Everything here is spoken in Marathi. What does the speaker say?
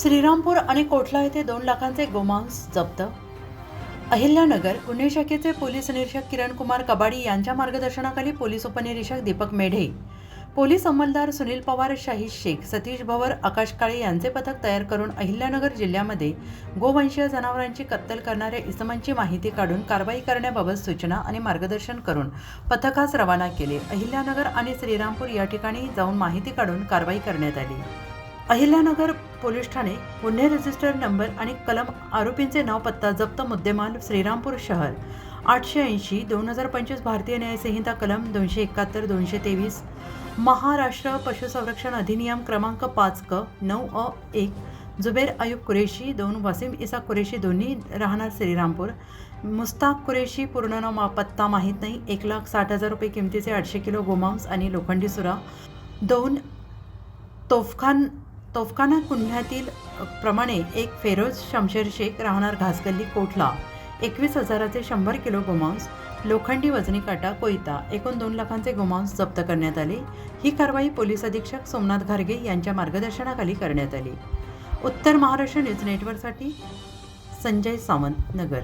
श्रीरामपूर आणि कोठला येथे दोन लाखांचे गोमांस जप्त? अहिल्यानगर गुन्हे शाखेचे पोलीस निरीक्षक किरण कुमार कबाडी यांच्या मार्गदर्शनाखाली पोलीस उपनिरीक्षक दीपक मेढे पोलीस अंमलदार सुनील पवार शाही शेख सतीश भवर आकाश काळे यांचे पथक तयार करून अहिल्यानगर जिल्ह्यामध्ये गोवंशीय जनावरांची कत्तल करणाऱ्या इसमांची माहिती काढून कारवाई करण्याबाबत सूचना आणि मार्गदर्शन करून पथकास रवाना केले. अहिल्यानगर आणि श्रीरामपूर या ठिकाणी जाऊन माहिती काढून कारवाई करण्यात आली. अहिल्यानगर पोलीस ठाणे गुन्हे रजिस्टर नंबर आणि कलम आरोपींचे नाव पत्ता जप्त मुद्देमाल श्रीरामपूर शहर. आठशे ऐंशी दोन हजार पंचवीस भारतीय न्यायसंहिता कलम दोनशे एकाहत्तर दोनशे तेवीस. महाराष्ट्र पशुसंरक्षण अधिनियम क्रमांक पाच क नऊ अ एक. जुबेर अयूब कुरेशी दोन वसीम इसा कुरेशी दोन्ही राहणार श्रीरामपूर. मुस्ताक कुरेशी पूर्ण नाव मा- पत्ता माहीत नाही. एक लाख साठ हजार रुपये किमतीचे आठशे किलो गोमांस आणि लोखंडी सुरा. दोन तोफखान तोफखाना गुन्ह्यातील प्रमाणे एक फेरोज शमशेर शेख राहणार घासगल्ली कोठला? एकवीस हजाराचे शंभर किलो गोमांस लोखंडी वजनी काटा कोयता एकूण दोन लाखांचे गोमांस जप्त करण्यात आले. ही कारवाई पोलीस अधीक्षक सोमनाथ घारगे यांच्या मार्गदर्शनाखाली करण्यात आली. उत्तर महाराष्ट्र न्यूज नेटवर्कसाठी संजय सावंत नगर